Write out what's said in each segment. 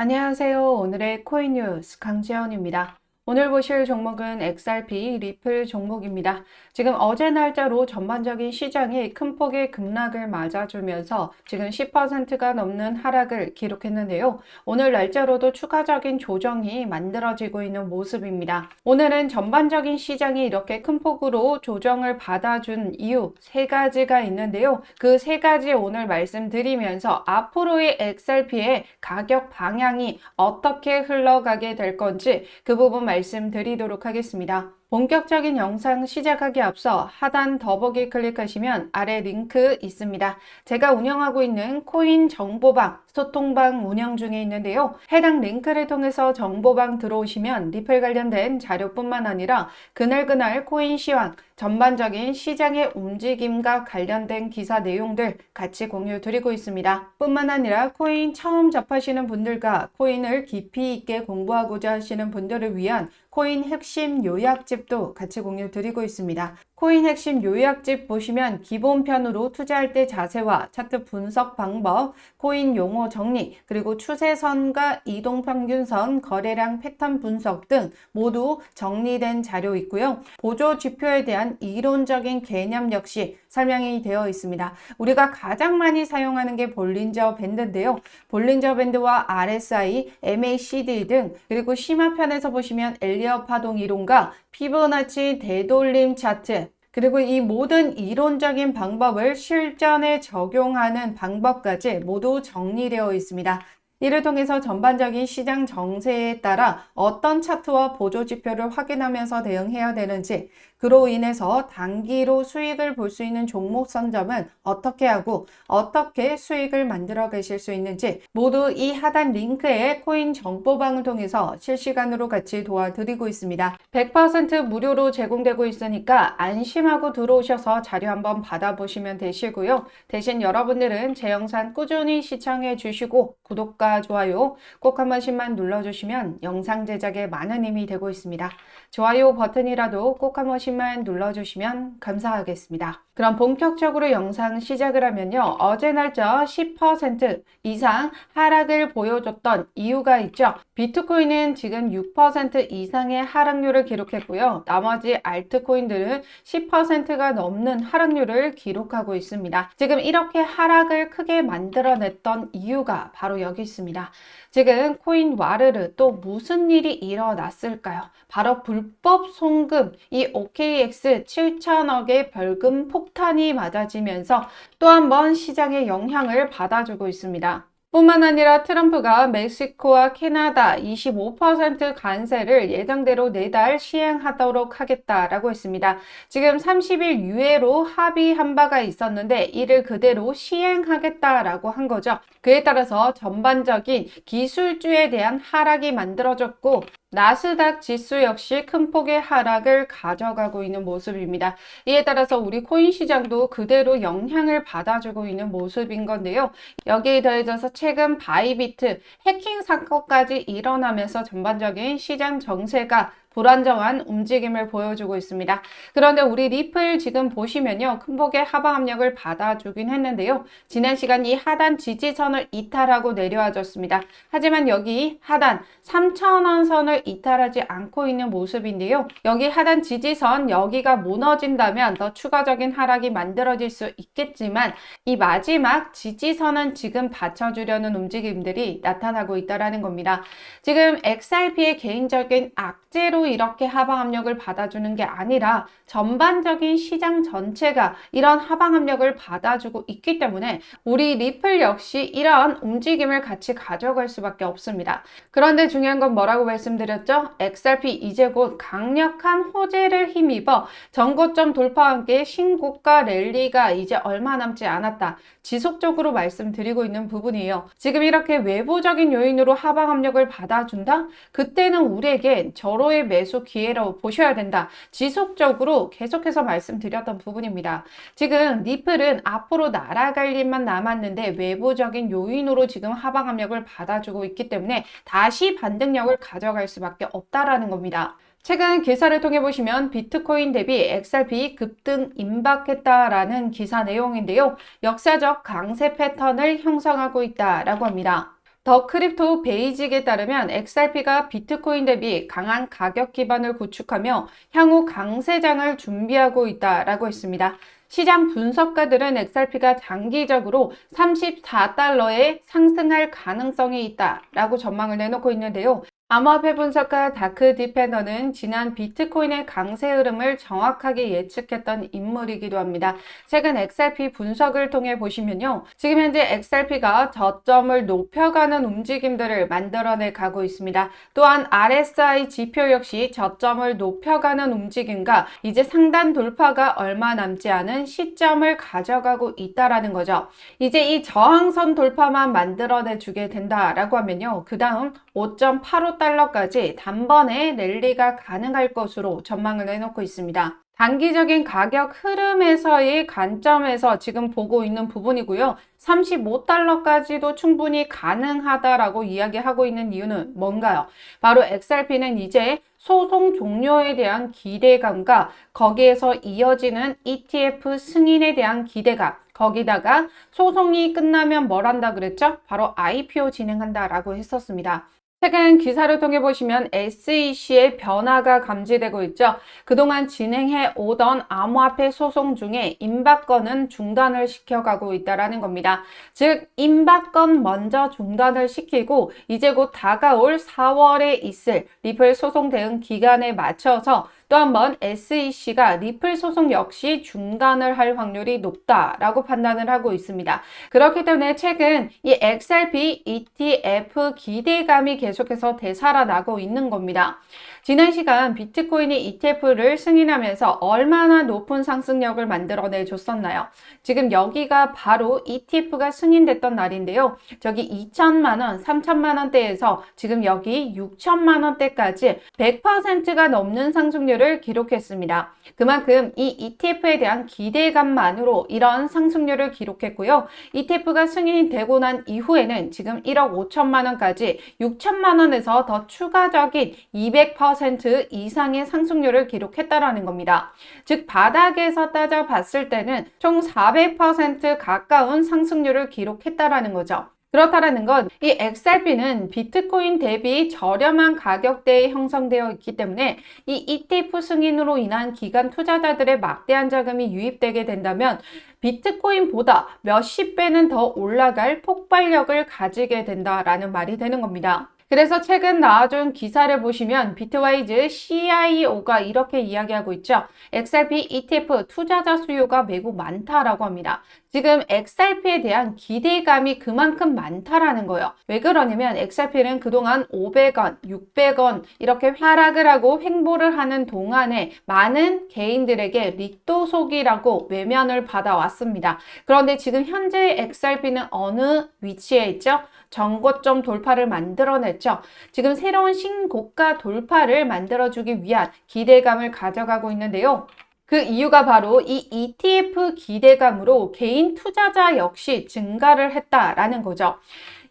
안녕하세요. 오늘의 코인 뉴스 강지연입니다. 오늘 보실 종목은 XRP 리플 종목입니다. 지금 어제 날짜로 전반적인 시장이 큰 폭의 급락을 맞아주면서 지금 10%가 넘는 하락을 기록했는데요. 오늘 날짜로도 추가적인 조정이 만들어지고 있는 모습입니다. 오늘은 전반적인 시장이 이렇게 큰 폭으로 조정을 받아준 이유 세 가지가 있는데요. 그 세 가지 오늘 말씀드리면서 앞으로의 XRP의 가격 방향이 어떻게 흘러가게 될 건지 그 부분 말씀 드리도록 하겠습니다. 본격적인 영상 시작하기 앞서 하단 더보기 클릭하시면 아래 링크 있습니다. 제가 운영하고 있는 코인 정보방, 소통방 운영 중에 있는데요. 해당 링크를 통해서 정보방 들어오시면 리플 관련된 자료뿐만 아니라 그날그날 코인 시황, 전반적인 시장의 움직임과 관련된 기사 내용들 같이 공유 드리고 있습니다. 뿐만 아니라 코인 처음 접하시는 분들과 코인을 깊이 있게 공부하고자 하시는 분들을 위한 코인 핵심 요약집도 같이 공유 드리고 있습니다. 코인 핵심 요약집 보시면 기본편으로 투자할 때 자세와 차트 분석 방법, 코인 용어 정리, 그리고 추세선과 이동평균선, 거래량 패턴 분석 등 모두 정리된 자료 있고요. 보조 지표에 대한 이론적인 개념 역시 설명이 되어 있습니다. 우리가 가장 많이 사용하는 게 볼린저 밴드인데요. 볼린저 밴드와 RSI, MACD 등 그리고 심화편에서 보시면 엘리어 파동 이론과 피보나치 되돌림 차트 그리고 이 모든 이론적인 방법을 실전에 적용하는 방법까지 모두 정리되어 있습니다. 이를 통해서 전반적인 시장 정세에 따라 어떤 차트와 보조 지표를 확인하면서 대응해야 되는지, 그로 인해서 단기로 수익을 볼 수 있는 종목 선점은 어떻게 하고 어떻게 수익을 만들어 가실 수 있는지 모두 이 하단 링크에 코인 정보방을 통해서 실시간으로 같이 도와드리고 있습니다. 100% 무료로 제공되고 있으니까 안심하고 들어오셔서 자료 한번 받아보시면 되시고요. 대신 여러분들은 제 영상 꾸준히 시청해 주시고 구독과 좋아요 꼭 한 번씩만 눌러주시면 영상 제작에 많은 힘이 되고 있습니다. 좋아요 버튼이라도 꼭 한 번씩 만 눌러주시면 감사하겠습니다. 그럼 본격적으로 영상 시작을 하면요. 어제 날짜 10% 이상 하락을 보여줬던 이유가 있죠. 비트코인은 지금 6% 이상의 하락률을 기록했고요. 나머지 알트코인들은 10%가 넘는 하락률을 기록하고 있습니다. 지금 이렇게 하락을 크게 만들어냈던 이유가 바로 여기 있습니다. 지금 코인 와르르 또 무슨 일이 일어났을까요? 바로 불법 송금 이 OKX 7천억의 벌금 폭탄이 맞아지면서 또 한 번 시장에 영향을 받아주고 있습니다. 뿐만 아니라 트럼프가 멕시코와 캐나다 25% 관세를 예정대로 내달 시행하도록 하겠다라고 했습니다. 지금 30일 유예로 합의한 바가 있었는데 이를 그대로 시행하겠다라고 한 거죠. 그에 따라서 전반적인 기술주에 대한 하락이 만들어졌고 나스닥 지수 역시 큰 폭의 하락을 가져가고 있는 모습입니다. 이에 따라서 우리 코인 시장도 그대로 영향을 받아주고 있는 모습인 건데요. 여기에 더해져서 최근 바이비트 해킹 사건까지 일어나면서 전반적인 시장 정세가 불안정한 움직임을 보여주고 있습니다. 그런데 우리 리플 지금 보시면요. 큰 폭의 하방 압력을 받아주긴 했는데요. 지난 시간 이 하단 지지선을 이탈하고 내려와 줬습니다. 하지만 여기 하단 3,000원 선을 이탈하지 않고 있는 모습인데요. 여기 하단 지지선 여기가 무너진다면 더 추가적인 하락이 만들어질 수 있겠지만 이 마지막 지지선은 지금 받쳐주려는 움직임들이 나타나고 있다라는 겁니다. 지금 XRP의 개인적인 악재로 이렇게 하방 압력을 받아주는 게 아니라 전반적인 시장 전체가 이런 하방 압력을 받아주고 있기 때문에 우리 리플 역시 이러한 움직임을 같이 가져갈 수밖에 없습니다. 그런데 중요한 건 뭐라고 말씀드렸죠? XRP 이제 곧 강력한 호재를 힘입어 전고점 돌파와 함께 신고가 랠리가 이제 얼마 남지 않았다. 지속적으로 말씀드리고 있는 부분이에요. 지금 이렇게 외부적인 요인으로 하방 압력을 받아준다? 그때는 우리에게 절호의 매수 기회로 보셔야 된다. 지속적으로 계속해서 말씀드렸던 부분입니다. 지금 리플은 앞으로 날아갈 일만 남았는데 외부적인 요인으로 지금 하방 압력을 받아주고 있기 때문에 다시 반등력을 가져갈 수밖에 없다라는 겁니다. 최근 기사를 통해 보시면 비트코인 대비 XRP 급등 임박했다라는 기사 내용인데요. 역사적 강세 패턴을 형성하고 있다라고 합니다. 더 크립토 베이직에 따르면 XRP가 비트코인 대비 강한 가격 기반을 구축하며 향후 강세장을 준비하고 있다라고 했습니다. 시장 분석가들은 XRP가 장기적으로 34달러에 상승할 가능성이 있다라고 전망을 내놓고 있는데요. 암호화폐 분석가 다크 디펜더는 지난 비트코인의 강세 흐름을 정확하게 예측했던 인물이기도 합니다. 최근 XRP 분석을 통해 보시면요. 지금 현재 XRP가 저점을 높여가는 움직임들을 만들어내 가고 있습니다. 또한 RSI 지표 역시 저점을 높여가는 움직임과 이제 상단 돌파가 얼마 남지 않은 시점을 가져가고 있다라는 거죠. 이제 이 저항선 돌파만 만들어내 주게 된다라고 하면요. 그 다음 5.85 달러까지 단번에 랠리가 가능할 것으로 전망을 내놓고 있습니다. 단기적인 가격 흐름에서의 관점에서 지금 보고 있는 부분이고요. 35달러까지도 충분히 가능하다라고 이야기하고 있는 이유는 뭔가요? 바로 XRP는 이제 소송 종료에 대한 기대감과 거기에서 이어지는 ETF 승인에 대한 기대감, 거기다가 소송이 끝나면 뭘 한다 그랬죠? 바로 IPO 진행한다라고 했었습니다. 최근 기사를 통해 보시면 SEC의 변화가 감지되고 있죠. 그동안 진행해 오던 암호화폐 소송 중에 임박건은 중단을 시켜가고 있다라는 겁니다. 즉, 임박건 먼저 중단을 시키고 이제 곧 다가올 4월에 있을 리플 소송 대응 기간에 맞춰서 또 한 번 SEC가 리플 소송 역시 중단을 할 확률이 높다라고 판단을 하고 있습니다. 그렇기 때문에 최근 이 XRP ETF 기대감이 계속해서 되살아나고 있는 겁니다. 지난 시간 비트코인이 ETF를 승인하면서 얼마나 높은 상승력을 만들어내 줬었나요? 지금 여기가 바로 ETF가 승인됐던 날인데요. 저기 2천만 원, 3천만 원대에서 지금 여기 6천만 원대까지 100%가 넘는 상승률을 기록했습니다. 그만큼 이 ETF에 대한 기대감만으로 이런 상승률을 기록했고요. ETF가 승인이 되고 난 이후에는 지금 1억 5천만 원까지 6천만 원에서 더 추가적인 200% 이상의 상승률을 기록했다라는 겁니다. 즉 바닥에서 따져 봤을 때는 총 400% 가까운 상승률을 기록했다라는 거죠. 그렇다라는 건 이 XRP는 비트코인 대비 저렴한 가격대에 형성되어 있기 때문에 이 ETF 승인으로 인한 기관 투자자들의 막대한 자금이 유입되게 된다면 비트코인보다 몇십 배는 더 올라갈 폭발력을 가지게 된다라는 말이 되는 겁니다. 그래서 최근 나와준 기사를 보시면 비트와이즈 CIO가 이렇게 이야기하고 있죠. XRP ETF 투자자 수요가 매우 많다라고 합니다. 지금 XRP에 대한 기대감이 그만큼 많다라는 거예요. 왜 그러냐면 XRP는 그동안 500원, 600원 이렇게 하락을 하고 횡보를 하는 동안에 많은 개인들에게 리또속이라고 외면을 받아왔습니다. 그런데 지금 현재 XRP는 어느 위치에 있죠? 정고점 돌파를 만들어냈죠. 지금 새로운 신고가 돌파를 만들어주기 위한 기대감을 가져가고 있는데요. 그 이유가 바로 이 ETF 기대감으로 개인 투자자 역시 증가를 했다라는 거죠.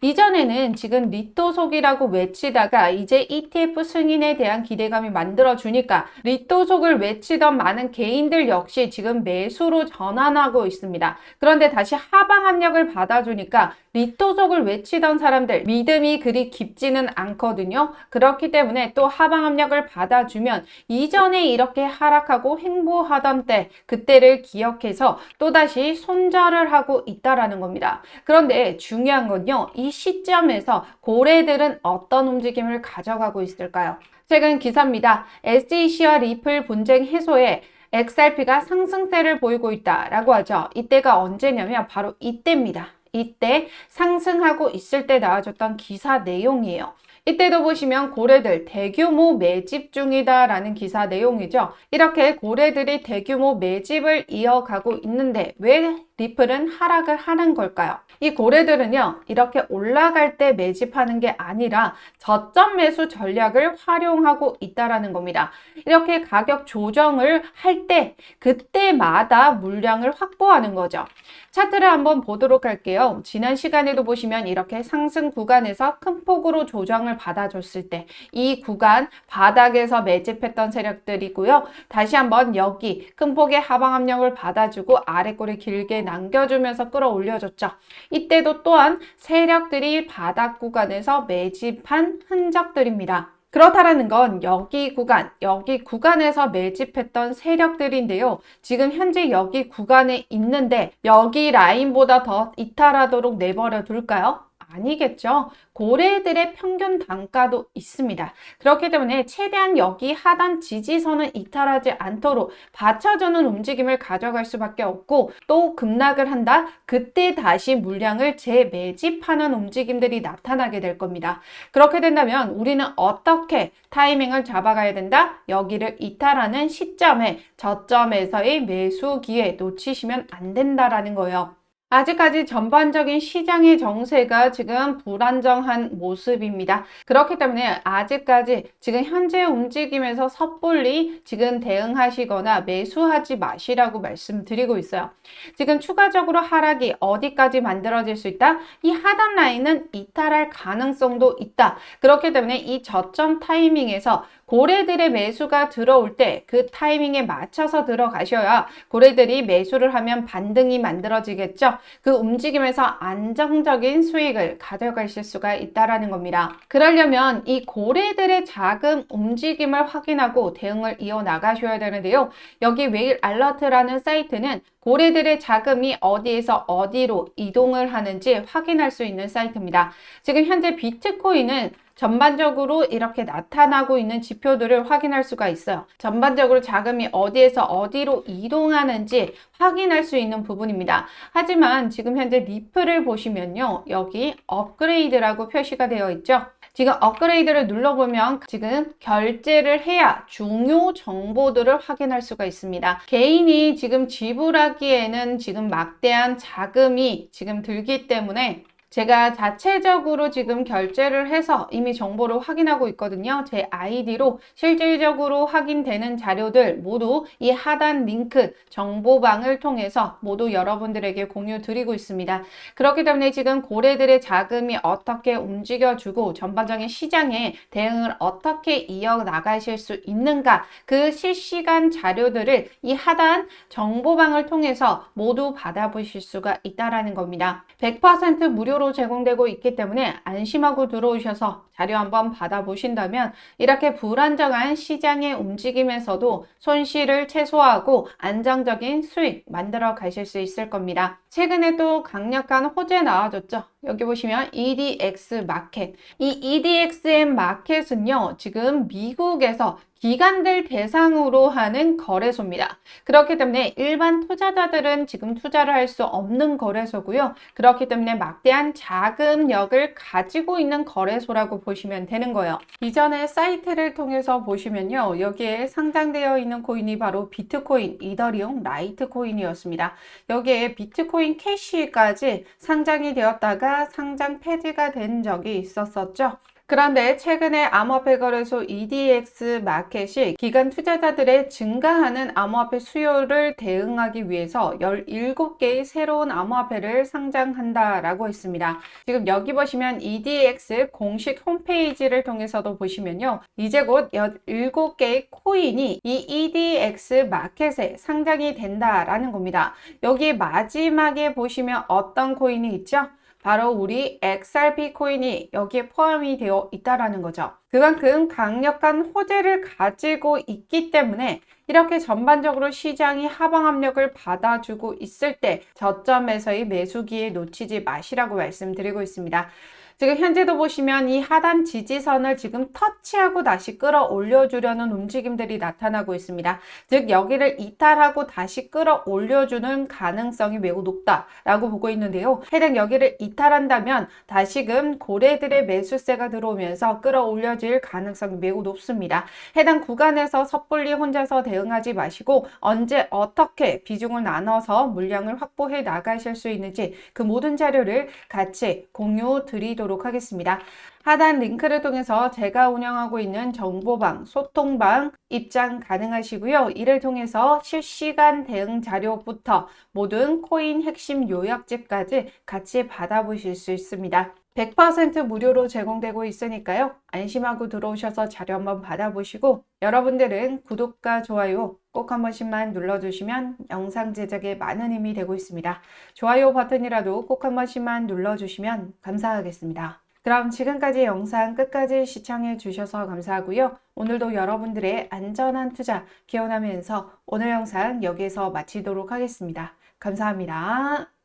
이전에는 지금 리또 속이라고 외치다가 이제 ETF 승인에 대한 기대감이 만들어주니까 리또 속을 외치던 많은 개인들 역시 지금 매수로 전환하고 있습니다. 그런데 다시 하방 압력을 받아주니까 리또속을 외치던 사람들 믿음이 그리 깊지는 않거든요. 그렇기 때문에 또 하방 압력을 받아주면 이전에 이렇게 하락하고 횡보하던 때 그때를 기억해서 또다시 손절을 하고 있다라는 겁니다. 그런데 중요한 건요. 이 시점에서 고래들은 어떤 움직임을 가져가고 있을까요? 최근 기사입니다. SEC와 리플 분쟁 해소에 XRP가 상승세를 보이고 있다라고 하죠. 이때가 언제냐면 바로 이때입니다. 이때 상승하고 있을 때 나와줬던 기사 내용이에요. 이때도 보시면 고래들 대규모 매집 중이다 라는 기사 내용이죠. 이렇게 고래들이 대규모 매집을 이어가고 있는데 왜 리플은 하락을 하는 걸까요? 이 고래들은요, 이렇게 올라갈 때 매집하는 게 아니라 저점 매수 전략을 활용하고 있다라는 겁니다. 이렇게 가격 조정을 할 때, 그때마다 물량을 확보하는 거죠. 차트를 한번 보도록 할게요. 지난 시간에도 보시면 이렇게 상승 구간에서 큰 폭으로 조정을 받아줬을 때, 이 구간 바닥에서 매집했던 세력들이고요. 다시 한번 여기 큰 폭의 하방 압력을 받아주고 아래 꼬리 길게 남겨주면서 끌어올려줬죠. 이때도 또한 세력들이 바닥 구간에서 매집한 흔적들입니다. 그렇다라는 건 여기 구간, 여기 구간에서 매집했던 세력들인데요. 지금 현재 여기 구간에 있는데 여기 라인보다 더 이탈하도록 내버려 둘까요? 아니겠죠. 고래들의 평균 단가도 있습니다. 그렇기 때문에 최대한 여기 하단 지지선을 이탈하지 않도록 받쳐주는 움직임을 가져갈 수밖에 없고 또 급락을 한다? 그때 다시 물량을 재매집하는 움직임들이 나타나게 될 겁니다. 그렇게 된다면 우리는 어떻게 타이밍을 잡아가야 된다? 여기를 이탈하는 시점에 저점에서의 매수 기회 놓치시면 안 된다라는 거예요. 아직까지 전반적인 시장의 정세가 지금 불안정한 모습입니다. 그렇기 때문에 아직까지 지금 현재 움직임에서 섣불리 지금 대응하시거나 매수하지 마시라고 말씀드리고 있어요. 지금 추가적으로 하락이 어디까지 만들어질 수 있다? 이 하단 라인은 이탈할 가능성도 있다. 그렇기 때문에 이 저점 타이밍에서 고래들의 매수가 들어올 때 그 타이밍에 맞춰서 들어가셔야 고래들이 매수를 하면 반등이 만들어지겠죠. 그 움직임에서 안정적인 수익을 가져가실 수가 있다라는 겁니다. 그러려면 이 고래들의 자금 움직임을 확인하고 대응을 이어 나가셔야 되는데요. 여기 웨일 알러트라는 사이트는 고래들의 자금이 어디에서 어디로 이동을 하는지 확인할 수 있는 사이트입니다. 지금 현재 비트코인은 전반적으로 이렇게 나타나고 있는 지표들을 확인할 수가 있어요. 전반적으로 자금이 어디에서 어디로 이동하는지 확인할 수 있는 부분입니다. 하지만 지금 현재 리플을 보시면요. 여기 업그레이드라고 표시가 되어 있죠. 지금 업그레이드를 눌러보면 지금 결제를 해야 중요 정보들을 확인할 수가 있습니다. 개인이 지금 지불하기에는 지금 막대한 자금이 지금 들기 때문에 제가 자체적으로 지금 결제를 해서 이미 정보를 확인하고 있거든요. 제 아이디로 실질적으로 확인되는 자료들 모두 이 하단 링크 정보방을 통해서 모두 여러분들에게 공유 드리고 있습니다. 그렇기 때문에 지금 고래들의 자금이 어떻게 움직여주고 전반적인 시장에 대응을 어떻게 이어 나가실 수 있는가 그 실시간 자료들을 이 하단 정보방을 통해서 모두 받아보실 수가 있다라는 겁니다. 100% 무료 로 제공되고 있기 때문에 안심하고 들어오셔서 자료 한번 받아보신다면 이렇게 불안정한 시장의 움직임에서도 손실을 최소화하고 안정적인 수익 만들어 가실 수 있을 겁니다. 최근에 또 강력한 호재 나와줬죠. 여기 보시면 EDX 마켓. 이 EDXM 마켓은요, 지금 미국에서 기관들 대상으로 하는 거래소입니다. 그렇기 때문에 일반 투자자들은 지금 투자를 할 수 없는 거래소고요. 그렇기 때문에 막대한 자금력을 가지고 있는 거래소라고 보시면 되는 거예요. 이전에 사이트를 통해서 보시면요. 여기에 상장되어 있는 코인이 바로 비트코인, 이더리움, 라이트코인이었습니다. 여기에 비트코인 캐시까지 상장이 되었다가 상장 폐지가 된 적이 있었었죠. 그런데 최근에 암호화폐 거래소 EDX 마켓이 기관 투자자들의 증가하는 암호화폐 수요를 대응하기 위해서 17개의 새로운 암호화폐를 상장한다라고 했습니다. 지금 여기 보시면 EDX 공식 홈페이지를 통해서도 보시면요. 이제 곧 17개의 코인이 이 EDX 마켓에 상장이 된다라는 겁니다. 여기 마지막에 보시면 어떤 코인이 있죠? 바로 우리 XRP 코인이 여기에 포함이 되어 있다라는 거죠. 그만큼 강력한 호재를 가지고 있기 때문에 이렇게 전반적으로 시장이 하방 압력을 받아주고 있을 때 저점에서의 매수기에 놓치지 마시라고 말씀드리고 있습니다. 지금 현재도 보시면 이 하단 지지선을 지금 터치하고 다시 끌어올려 주려는 움직임들이 나타나고 있습니다. 즉 여기를 이탈하고 다시 끌어올려 주는 가능성이 매우 높다라고 보고 있는데요. 해당 여기를 이탈한다면 다시금 고래들의 매수세가 들어오면서 끌어올려질 가능성이 매우 높습니다. 해당 구간에서 섣불리 혼자서 대응하지 마시고 언제 어떻게 비중을 나눠서 물량을 확보해 나가실 수 있는지 그 모든 자료를 같이 공유 드리도록 드리도록 하겠습니다. 하단 링크를 통해서 제가 운영하고 있는 정보방, 소통방 입장 가능하시고요. 이를 통해서 실시간 대응 자료부터 모든 코인 핵심 요약집까지 같이 받아보실 수 있습니다. 100% 무료로 제공되고 있으니까요. 안심하고 들어오셔서 자료 한번 받아보시고 여러분들은 구독과 좋아요 꼭 꼭 한 번씩만 눌러주시면 영상 제작에 많은 힘이 되고 있습니다. 좋아요 버튼이라도 꼭 한 번씩만 눌러주시면 감사하겠습니다. 그럼 지금까지 영상 끝까지 시청해 주셔서 감사하고요. 오늘도 여러분들의 안전한 투자 기원하면서 오늘 영상 여기에서 마치도록 하겠습니다. 감사합니다.